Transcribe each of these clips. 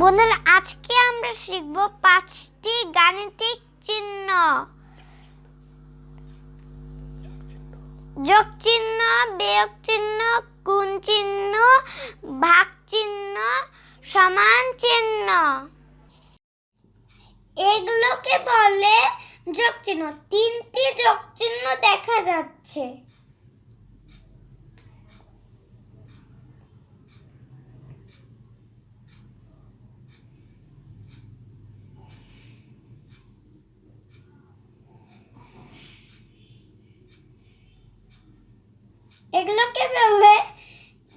বন্ধুরা আজকে আমরা শিখব পাঁচটি গাণিতিক চিহ্ন। যোগ চিহ্ন, বিয়োগ চিহ্ন, গুণ চিহ্ন, ভাগ চিহ্ন, সমান চিহ্ন। এগুলোকে বলে যোগ চিহ্ন। তিনটি যোগ চিহ্ন দেখা যাচ্ছে। এগুলোকে বলে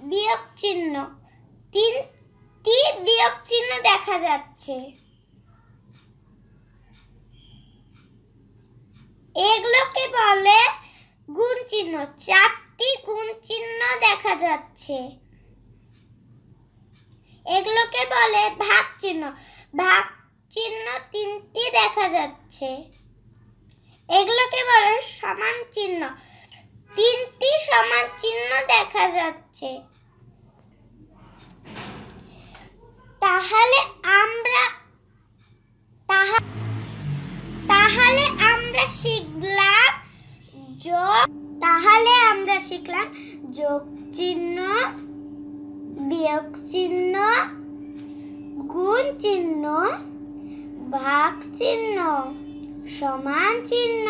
বিয়োগ চিহ্ন তিনটি বিয়োগ চিহ্ন দেখা যাচ্ছে। এগুলোকে বলে গুণ চিহ্ন চারটি গুণ চিহ্ন দেখা যাচ্ছে। এগুলোকে বলে ভাগ চিহ্ন ভাগ চিহ্ন তিনটি দেখা যাচ্ছে। এগুলোকে বলে সমান চিহ্ন তিনটি সমান চিহ্ন দেখা যাচ্ছে। তাহলে আমরা তাহা তাহলে আমরা শিখলাম যোগ তাহলে আমরা শিখলাম যোগ চিহ্ন, বিয়োগ চিহ্ন, গুণ চিহ্ন, ভাগ চিহ্ন, সমান চিহ্ন।